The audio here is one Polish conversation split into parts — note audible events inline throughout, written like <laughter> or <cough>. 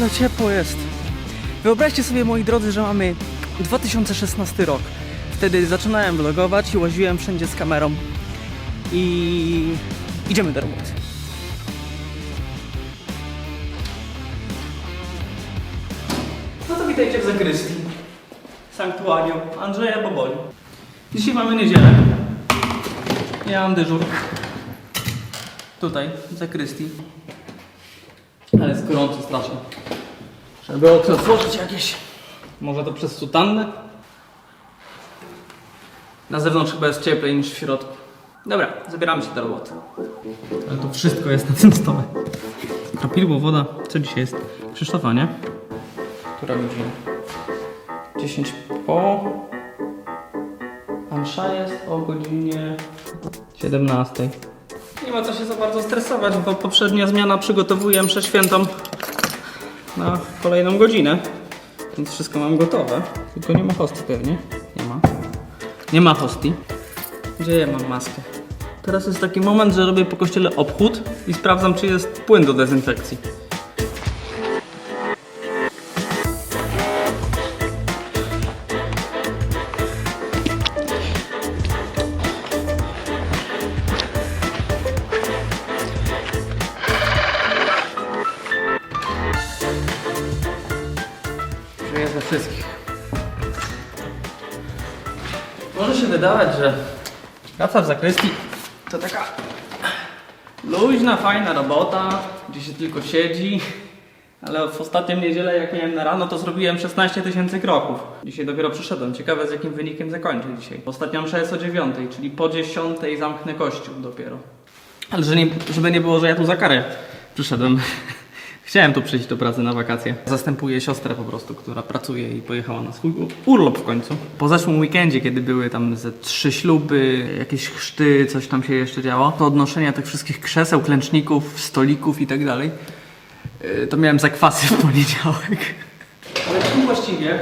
Ale ciepło jest. Wyobraźcie sobie, moi drodzy, że mamy 2016 rok. Wtedy zaczynałem vlogować i łaziłem wszędzie z kamerą. I idziemy do roboty. No to witajcie w zakrystii. Sanktuarium Andrzeja Boboli. Dzisiaj mamy niedzielę. Ja mam dyżur. Tutaj, w zakrystii. Ale jest gorąco strasznie. Żeby okno otworzyć jakieś. Może to przez sutannę? Na zewnątrz chyba jest cieplej niż w środku. Dobra, zabieramy się do roboty. Ale to wszystko jest na tym stole. Kropidło, woda. Co dzisiaj jest? Krzysztofa, nie? Która godzina? 10 po. A msza jest o godzinie 17. Nie ma co się za bardzo stresować, bo poprzednia zmiana przygotowuje mszę świętą na kolejną godzinę. Więc wszystko mam gotowe. Tylko nie ma hostii pewnie. Nie ma. Nie ma hostii. Gdzie ja mam maskę? Teraz jest taki moment, że robię po kościele obchód i sprawdzam, czy jest płyn do dezynfekcji. Może się wydawać, że praca w zakrystii to taka luźna, fajna robota, gdzie się tylko siedzi. Ale w ostatnią niedzielę, jak miałem na rano, to zrobiłem 16 tysięcy kroków. Dzisiaj dopiero przyszedłem. Ciekawe, z jakim wynikiem zakończę dzisiaj. Ostatnia msza jest o 9, czyli po 10 zamknę kościół dopiero. Ale żeby nie było, że ja tu za karę przyszedłem. Chciałem tu przyjść do pracy na wakacje. Zastępuję siostrę po prostu, która pracuje i pojechała na swój urlop w końcu. Po zeszłym weekendzie, kiedy były tam ze trzy śluby, jakieś chrzty, coś tam się jeszcze działo, to odnoszenia tych wszystkich krzeseł, klęczników, stolików i tak dalej, yy, to miałem zakwasy w poniedziałek. Ale czym właściwie,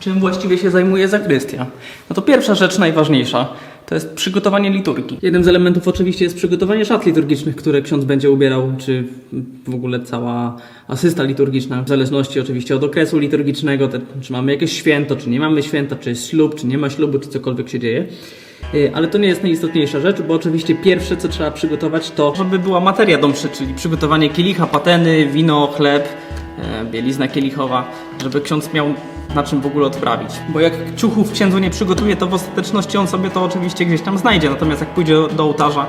czym właściwie się zajmuje zakrystia? No to pierwsza rzecz najważniejsza to jest przygotowanie liturgii. Jednym z elementów oczywiście jest przygotowanie szat liturgicznych, które ksiądz będzie ubierał, czy w ogóle cała asysta liturgiczna, w zależności oczywiście od okresu liturgicznego, te, czy mamy jakieś święto, czy nie mamy święta, czy jest ślub, czy nie ma ślubu, czy cokolwiek się dzieje. Yy, Ale to nie jest najistotniejsza rzecz, bo oczywiście pierwsze, co trzeba przygotować, to żeby była materia do mszy, czyli przygotowanie kielicha, pateny, wino, chleb, e, bielizna kielichowa, żeby ksiądz miał na czym w ogóle odprawić. Bo jak ciuchów księdzu nie przygotuje, to w ostateczności on sobie to oczywiście gdzieś tam znajdzie, natomiast jak pójdzie do ołtarza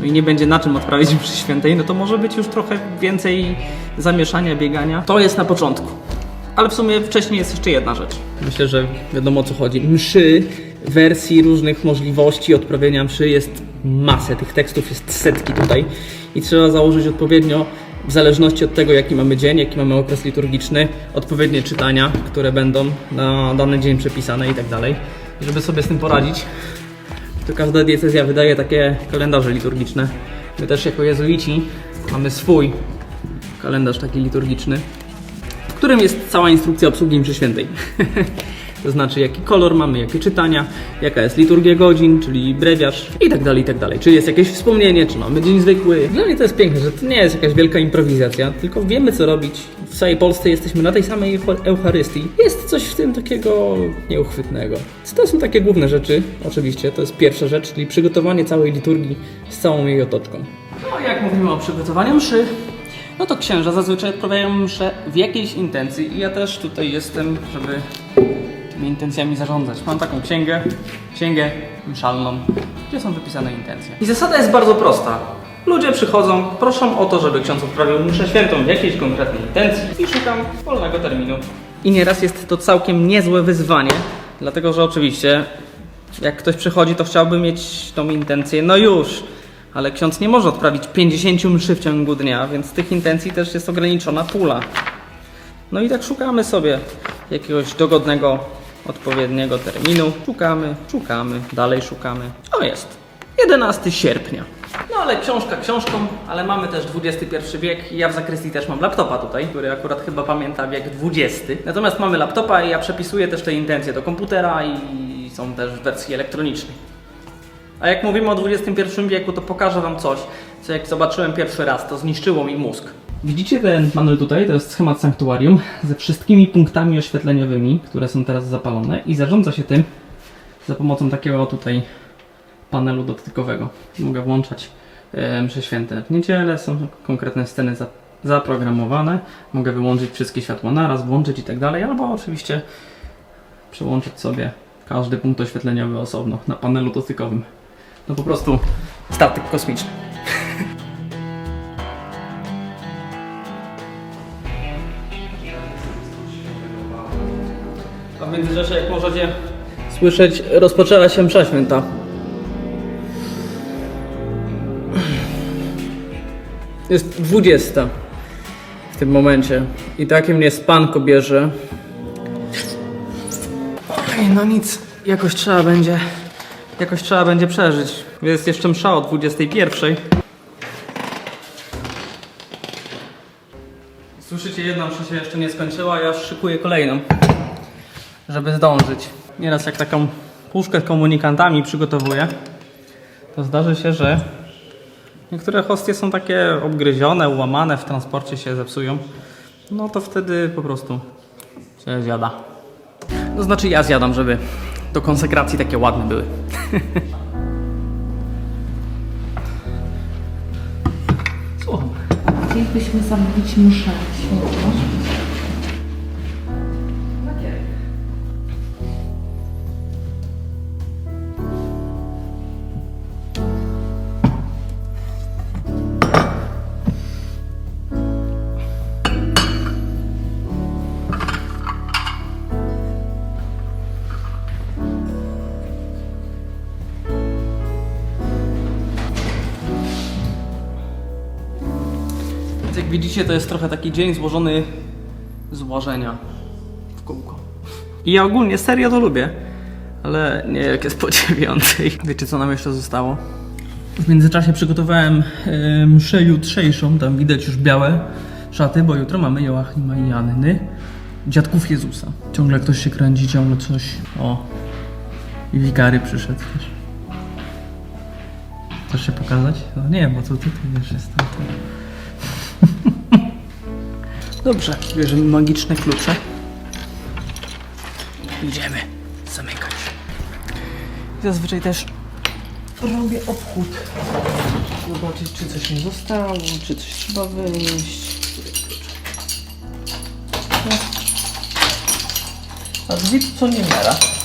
no i nie będzie na czym odprawić <laughs> mszy świętej, no to może być już trochę więcej zamieszania, biegania. To jest na początku. Ale w sumie wcześniej jest jeszcze jedna rzecz. Myślę, że wiadomo o co chodzi. Mszy, wersji różnych możliwości odprawienia mszy jest masę. Tych tekstów jest setki tutaj. I trzeba założyć odpowiednio, w zależności od tego, jaki mamy dzień, jaki mamy okres liturgiczny, odpowiednie czytania, które będą na dany dzień przepisane i tak dalej. Żeby sobie z tym poradzić, to każda diecezja wydaje takie kalendarze liturgiczne. My też jako jezuici mamy swój kalendarz taki liturgiczny, w którym jest cała instrukcja obsługi mszy świętej. <laughs> to znaczy jaki kolor mamy, jakie czytania, jaka jest liturgia godzin, czyli brewiarz i tak dalej, i tak dalej. Czy jest jakieś wspomnienie, czy mamy dzień zwykły. Dla mnie to jest piękne, że to nie jest jakaś wielka improwizacja, tylko wiemy co robić. W całej Polsce jesteśmy na tej samej Eucha- Eucharystii. Jest coś w tym takiego nieuchwytnego. To są takie główne rzeczy, oczywiście. To jest pierwsza rzecz, czyli przygotowanie całej liturgii z całą jej otoczką. No jak mówimy o przygotowaniu mszy, no to księża zazwyczaj odprawiają mszę w jakiejś intencji i ja też tutaj jestem, żeby tymi intencjami zarządzać. Mam taką księgę, księgę mszalną, gdzie są wypisane intencje. I zasada jest bardzo prosta. Ludzie przychodzą, proszą o to, żeby ksiądz odprawił mszę świętą w jakiejś konkretnej intencji i szukam wolnego terminu. I nieraz jest to całkiem niezłe wyzwanie, dlatego że oczywiście jak ktoś przychodzi, to chciałby mieć tą intencję, no już, ale ksiądz nie może odprawić 50 mszy w ciągu dnia, więc tych intencji też jest ograniczona pula. No i tak szukamy sobie jakiegoś dogodnego, odpowiedniego terminu. Szukamy, szukamy, dalej szukamy. O jest! 11 sierpnia. No ale książka książką, ale mamy też XXI wiek i ja w zakrystii też mam laptopa tutaj, który akurat chyba pamięta wiek XX. Natomiast mamy laptopa i ja przepisuję też te intencje do komputera i są też w wersji elektronicznej. A jak mówimy o XXI wieku, to pokażę Wam coś, co jak zobaczyłem pierwszy raz, to zniszczyło mi mózg. Widzicie ten panel tutaj? To jest schemat sanktuarium ze wszystkimi punktami oświetleniowymi, które są teraz zapalone i zarządza się tym za pomocą takiego tutaj panelu dotykowego. Mogę włączać e, msze święte w niedzielę, są konkretne sceny za, zaprogramowane. Mogę wyłączyć wszystkie światła naraz, włączyć i tak dalej, albo oczywiście przełączyć sobie każdy punkt oświetleniowy osobno na panelu dotykowym. No po prostu statek kosmiczny. W międzyczasie, jak możecie słyszeć, rozpoczęła się msza święta. Jest 20 w tym momencie i takie mnie spanko bierze. Ej, no nic, jakoś trzeba będzie, jakoś trzeba będzie przeżyć. Jest jeszcze msza o 21. Słyszycie, jedna msza się jeszcze nie skończyła, ja szykuję kolejną, żeby zdążyć. Nieraz jak taką puszkę z komunikantami przygotowuję, to zdarzy się, że niektóre hostie są takie obgryzione, ułamane, w transporcie się zepsują. No to wtedy po prostu się zjada. To znaczy ja zjadam, żeby do konsekracji takie ładne były. <laughs> Słucham. Chcielibyśmy zamówić muszę. Jak widzicie, to jest trochę taki dzień złożony z łożenia w kółko. I ja ogólnie serio to lubię, ale nie jak jest po dziewiątej. Wiecie co nam jeszcze zostało? W międzyczasie przygotowałem e, mszę jutrzejszą, tam widać już białe szaty, bo jutro mamy Joachima i Janny, dziadków Jezusa. Ciągle ktoś się kręci, ciągle coś. O, i wikary przyszedł też. Chcesz się pokazać? No nie, bo to tutaj wiesz, jest tam. Dobrze, bierzemy magiczne klucze. Idziemy zamykać. Zazwyczaj też robię obchód. Zobaczyć, czy coś mi zostało, czy coś trzeba wyjść. No. A drzwi co nie miara.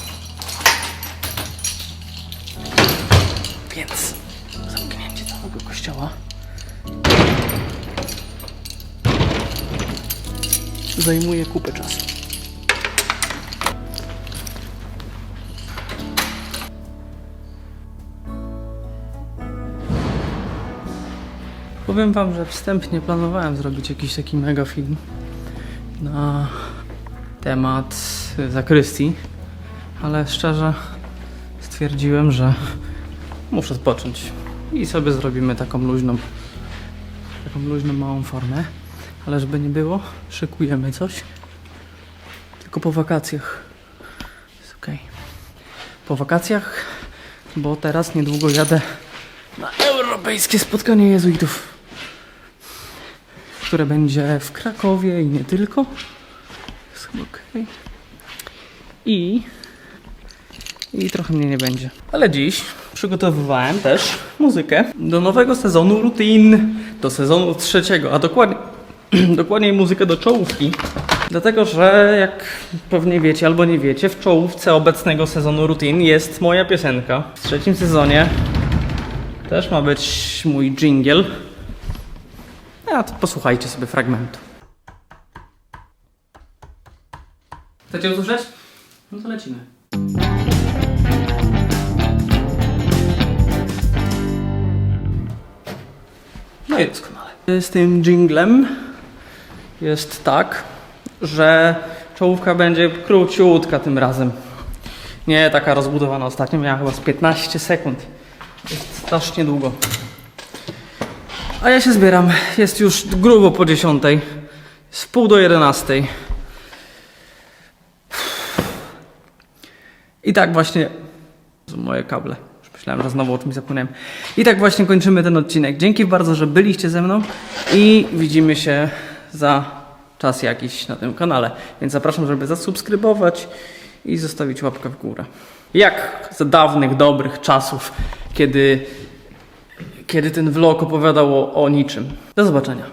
Zajmuje kupę czasu. Powiem wam, że wstępnie planowałem zrobić jakiś taki mega film na temat zakrystii, ale szczerze stwierdziłem, że muszę odpocząć i sobie zrobimy taką luźną, taką luźną małą formę. Ale żeby nie było, szykujemy coś. Tylko po wakacjach. Jest okej. Po wakacjach, bo teraz niedługo jadę na europejskie spotkanie jezuitów, które będzie w Krakowie i nie tylko. Jest chyba okej. I i trochę mnie nie będzie. Ale dziś przygotowywałem też muzykę do nowego sezonu rutin, do sezonu trzeciego, a dokładnie <clears throat> dokładniej muzykę do czołówki. Dlatego, że jak pewnie wiecie albo nie wiecie, w czołówce obecnego sezonu Rutin jest moja piosenka. W trzecim sezonie też ma być mój jingle. A to posłuchajcie sobie fragmentu. Chcecie usłyszeć? No to lecimy. No i doskonale. Z tym jinglem jest tak, że czołówka będzie króciutka tym razem. Nie taka rozbudowana ostatnio, miała chyba z 15 sekund. Jest strasznie długo. A ja się zbieram. Jest już grubo po 10. Jest w pół do 11. I tak właśnie moje kable, żeby Myślałem, że znowu o czymś zapomniałem. I tak właśnie kończymy ten odcinek. Dzięki bardzo, że byliście ze mną i widzimy się za czas jakiś na tym kanale. Więc zapraszam, żeby zasubskrybować i zostawić łapkę w górę. Jak za dawnych, dobrych czasów, kiedy, kiedy ten vlog opowiadał o, o niczym. Do zobaczenia.